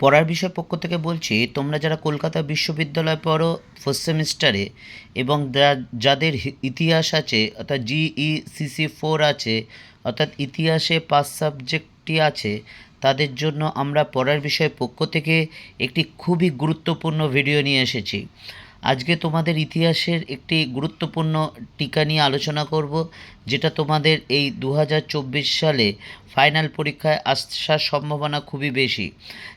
পড়ার বিষয় পক্ষ থেকে বলছি, তোমরা যারা কলকাতা বিশ্ববিদ্যালয়ে পড়ো ফার্স্ট সেমিস্টারে এবং যাদের ইতিহাস আছে, অর্থাৎ জিই সিসি ফোর আছে, অর্থাৎ ইতিহাসে পাঁচ সাবজেক্টটি আছে, তাদের জন্য আমরা পড়ার বিষয় পক্ষ থেকে একটি খুবই গুরুত্বপূর্ণ ভিডিও নিয়ে এসেছি। আজকে তোমাদের ইতিহাসের একটি গুরুত্বপূর্ণ টিকা নিয়ে আলোচনা করব, যেটা তোমাদের এই দু হাজার চব্বিশ সালে ফাইনাল পরীক্ষায় আসার সম্ভাবনা খুবই বেশি।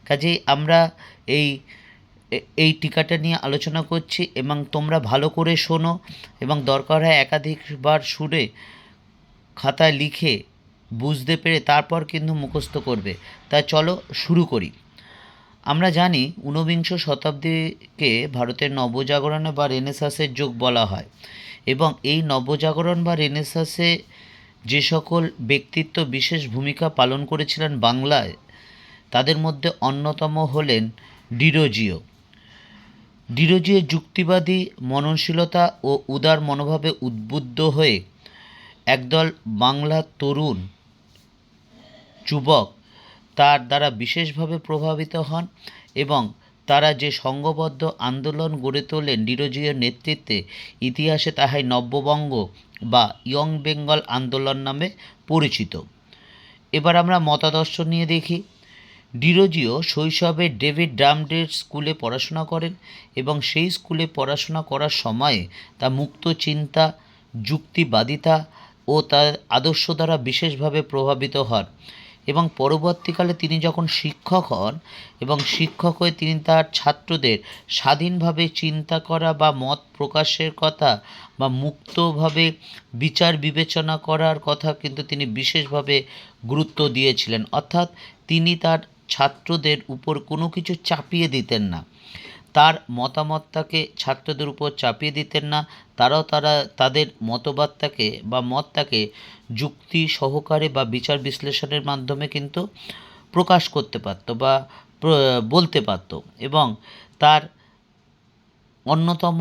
কাজেই আমরা এই এই টিকাটা নিয়ে আলোচনা করছি এবং তোমরা ভালো করে শোনো এবং দরকার হয় একাধিকবার শুনে খাতায় লিখে বুঝতে পেরে তারপর কিন্তু মুখস্থ করবে। তাই চলো শুরু করি। আমরা জানি ঊনবিংশ শতাব্দীকে ভারতের নবজাগরণে বা রেনেসাসের যুগ বলা হয় এবং এই নবজাগরণ বা রেনেসাসে যে সকল ব্যক্তিত্ব বিশেষ ভূমিকা পালন করেছিলেন বাংলায়, তাদের মধ্যে অন্যতম হলেন ডিরোজিও। ডিরোজিও যুক্তিবাদী, মননশীলতা ও উদার মনোভাবে উদ্বুদ্ধ হয়ে একদল বাংলার তরুণ, যুবক তার দ্বারা বিশেষভাবে প্রভাবিত হন এবং তারা যে সংঘবদ্ধ আন্দোলন গড়ে তোলেন ডিরোজিওর নেতৃত্বে, ইতিহাসে তাহাই নব্যবঙ্গ বা ইয়ং বেঙ্গল আন্দোলন নামে পরিচিত। এবার আমরা মতাদর্শ নিয়ে দেখি। ডিরোজিও শৈশবে ডেভিড ডামডের স্কুলে পড়াশোনা করেন এবং সেই স্কুলে পড়াশোনা করার সময়ে তা মুক্ত চিন্তা, যুক্তিবাদিতা ও তার আদর্শ দ্বারা বিশেষভাবে প্রভাবিত হন। এবং পরবর্তীকালে তিনি যখন শিক্ষক হন এবং শিক্ষক হয়ে তিনি তার ছাত্রদের স্বাধীনভাবে চিন্তা করা বা মত প্রকাশের কথা বা মুক্তভাবে বিচার বিবেচনা করার কথা কিন্তু তিনি বিশেষভাবে গুরুত্ব দিয়েছিলেন। অর্থাৎ তিনি তার ছাত্রদের উপর কোনো কিছু চাপিয়ে দিতেন না। তার মতামতটাকে ছাত্রদের উপর চাপিয়ে দিতেন না। তারাও তারা, তাদের মতবাদটাকে বা মতটাকে যুক্তি সহকারে বা বিচার বিশ্লেষণের মাধ্যমে কিন্তু প্রকাশ করতে পারতো বা বলতে পারতো এবং তার অন্যতম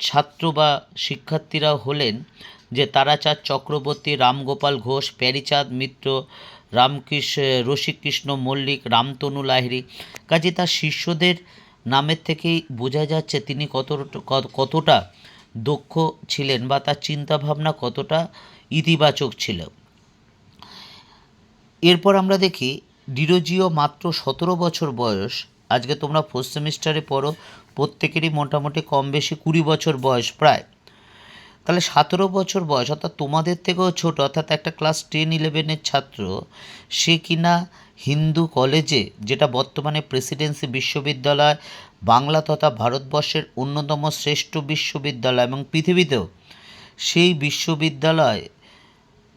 ছাত্র বা শিক্ষার্থীরা হলেন যে তারাচাঁদ চক্রবর্তী, রামগোপাল ঘোষ, প্যারিচাঁদ মিত্র রামকৃষ্ণ রসিকৃষ্ণ মল্লিক, রামতনু লাহিড়ী। কাজে তার শিষ্যদের নামের থেকেই বোঝা যাচ্ছে তিনি কত, কতটা দক্ষ ছিলেন বা তার চিন্তাভাবনা কতটা ইতিবাচক ছিল। এরপর আমরা দেখি, ডিরোজিও মাত্র সতেরো বছর বয়স। আজকে তোমরা ফোর্থ সেমিস্টারে পড়ো, প্রত্যেকেরই মোটামুটি কম বেশি কুড়ি বছর বয়স প্রায়। তাহলে সতেরো বছর বয়স, অর্থাৎ তোমাদের থেকেও ছোট, অর্থাৎ একটা ক্লাস টেন ইলেভেনের ছাত্র, সে কিনা হিন্দু কলেজে, যেটা বর্তমানে প্রেসিডেন্সি বিশ্ববিদ্যালয়, বাংলা তথা ভারতবর্ষের অন্যতম শ্রেষ্ঠ বিশ্ববিদ্যালয় এবং পৃথিবীতেও। সেই বিশ্ববিদ্যালয়,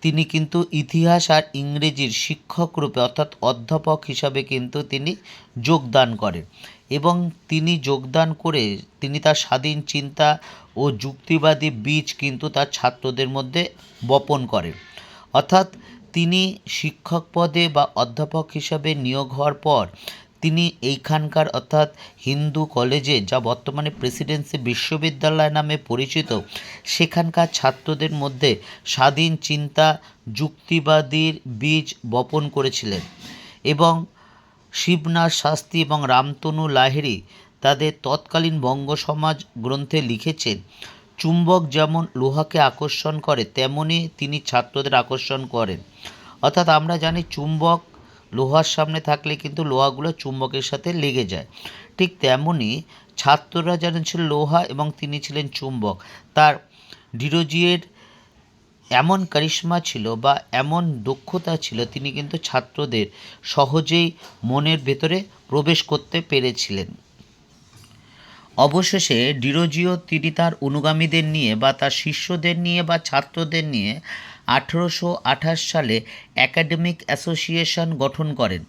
তিনি কিন্তু ইতিহাস আর ইংরেজির শিক্ষক রূপে, অর্থাৎ অধ্যাপক হিসাবে কিন্তু তিনি যোগদান করেন। এবং তিনি যোগদান করে, তিনি তার স্বাধীন চিন্তা ও যুক্তিবাদী বীজ কিন্তু তার ছাত্রদের মধ্যে বপন করেন। অর্থাৎ তিনি শিক্ষক পদে বা অধ্যাপক হিসাবে নিয়োগ হওয়ার পর তিনি এইখানকার অর্থাৎ হিন্দু কলেজে যা বর্তমানে প্রেসিডেন্সি বিশ্ববিদ্যালয় নামে পরিচিত, সেখানকার ছাত্রদের মধ্যে স্বাধীন চিন্তা, যুক্তিবাদীর বীজ বপন করেছিলেন এবং শিবনাথ শাস্ত্রী এবং রামতনু লাহিড়ী তাদের তৎকালীন বঙ্গ সমাজ গ্রন্থে লিখেছেন চুম্বক যেমন লোহাকে আকর্ষণ করে, তেমনি তিনি ছাত্রদের আকর্ষণ করেন। অর্থাৎ আমরা জানি চুম্বক লোহার সামনে থাকলে কিন্তু লোহাগুলো চুম্বকের সাথে লেগে যায়। ঠিক তেমনি ছাত্ররা যেন ছিল লোহা এবং তিনি ছিলেন চুম্বক। তার ডিরোজিয়ের এমন কারিশমা ছিল বা এমন দক্ষতা ছিল, তিনি কিন্তু ছাত্রদের সহজেই মনের ভেতরে প্রবেশ করতে পেরেছিলেন। অবশেষে ডিরোজিও তিনি তার অনুগামীদের নিয়ে বা তার শিষ্যদের নিয়ে বা ছাত্রদের নিয়ে আঠেরোশো আঠাশ সালে একাডেমিক অ্যাসোসিয়েশন গঠন করেন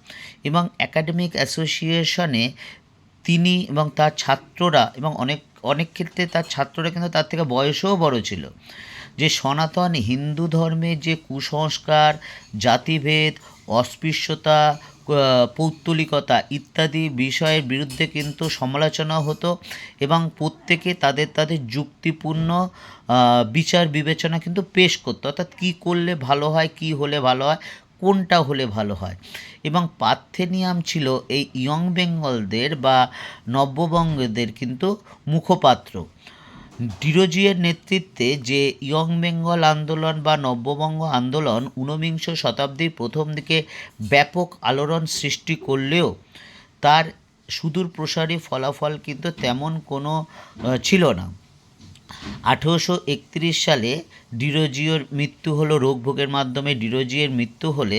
এবং একাডেমিক অ্যাসোসিয়েশনে তিনি এবং তার ছাত্ররা এবং অনেক অনেক ক্ষেত্রে তার ছাত্ররা কিন্তু তার থেকে বয়সেও বড় ছিল। যে সনাতন হিন্দু ধর্মে যে কুসংস্কার, জাতিভেদ, অস্পৃশ্যতা পৌত্তলিকতা ইত্যাদি বিষয়ের বিরুদ্ধে কিন্তু সমালোচনা হতো এবং প্রত্যেকে তাদের তাদের যুক্তিপূর্ণ বিচার বিবেচনা কিন্তু পেশ করতো। অর্থাৎ কী করলে ভালো হয়, কী হলে ভালো হয়, কোনটা হলে ভালো হয়। এবং পার্থেনিয়াম ছিল এই ইয়ং বেঙ্গলদের বা নব্যবঙ্গদের কিন্তু মুখপাত্র। ডিরোজিয়ের নেতৃত্বে যে ইয়ং বেঙ্গল আন্দোলন বা নব্যবঙ্গ আন্দোলন ঊনবিংশ শতাব্দীর প্রথম দিকে ব্যাপক আলোড়ন সৃষ্টি করলেও তার সুদূর প্রসারী ফলাফল কিন্তু তেমন কোনো ছিল না। আঠেরোশো একত্রিশ সালে ডিরোজিওর মৃত্যু হলো, রোগভোগের মাধ্যমে ডিরোজিওর মৃত্যু হলে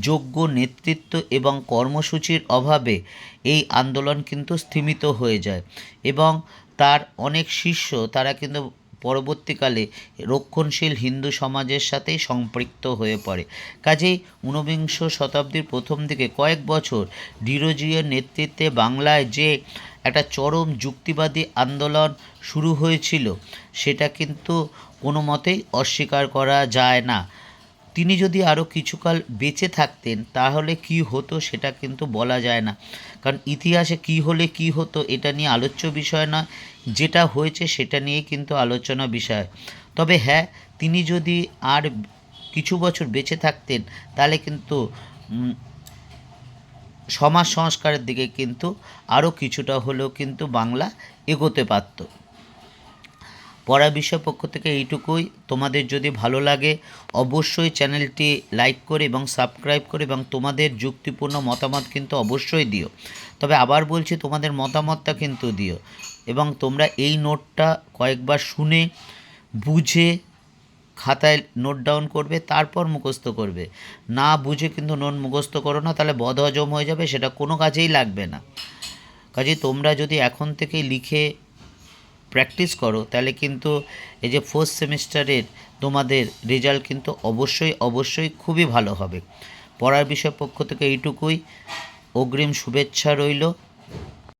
যোগ্য নেতৃত্ব এবং কর্মসূচির অভাবে এই আন্দোলন কিন্তু স্থিমিত হয়ে যায় এবং তার অনেক শিষ্য তারা কিন্তু পরবর্তীকালে রক্ষণশীল হিন্দু সমাজের সাথেই সম্পৃক্ত হয়ে পড়ে। কাজেই ঊনবিংশ শতাব্দীর প্রথম দিকে কয়েক বছর ডিরোজিওর নেতৃত্বে বাংলায় যে একটা চরম যুক্তিবাদী আন্দোলন শুরু হয়েছিল। সেটা কিন্তু কোনো মতেই অস্বীকার করা যায় না। তিনি যদি আরও কিছুকাল বেঁচে থাকতেন, তাহলে কি হতো সেটা কিন্তু বলা যায় না। কারণ ইতিহাসে কি হলে কি হতো এটা নিয়ে আলোচ্য বিষয় না যেটা হয়েছে সেটা নিয়েই কিন্তু আলোচনা বিষয়। তবে হ্যাঁ তিনি যদি আর কিছু বছর বেঁচে থাকতেন, তাহলে কিন্তু সমাজ সংস্কারের দিকে কিন্তু আরও কিছুটা হলেও কিন্তু বাংলা এগোতে পারত। পড়া বিষয় পক্ষ থেকে এইটুকুই। তোমাদের যদি ভালো লাগে, অবশ্যই চ্যানেলটি লাইক করে এবং সাবস্ক্রাইব করে এবং তোমাদের যুক্তিপূর্ণ মতামত কিন্তু অবশ্যই দিও। তবে আবার বলছি, তোমাদের মতামতটা কিন্তু দিও এবং তোমরা এই নোটটা কয়েকবার শুনে, বুঝে খাতায় নোট ডাউন করবে, তারপর মুখস্থ করবে। না বুঝে কিন্তু নোট মুখস্থ করো না, তাহলে বদহজম হয়ে যাবে, সেটা কোনো কাজেই লাগবে না। কাজে তোমরা যদি এখন থেকে লিখে প্র্যাকটিস করো, তাহলে কিন্তু এই যে ফোর্থ সেমিস্টারের তোমাদের রেজাল্ট কিন্তু অবশ্যই অবশ্যই খুবই ভালো হবে। পড়ার বিষয় পক্ষ থেকে এইটুকুই। অগ্রিম শুভেচ্ছা রইল।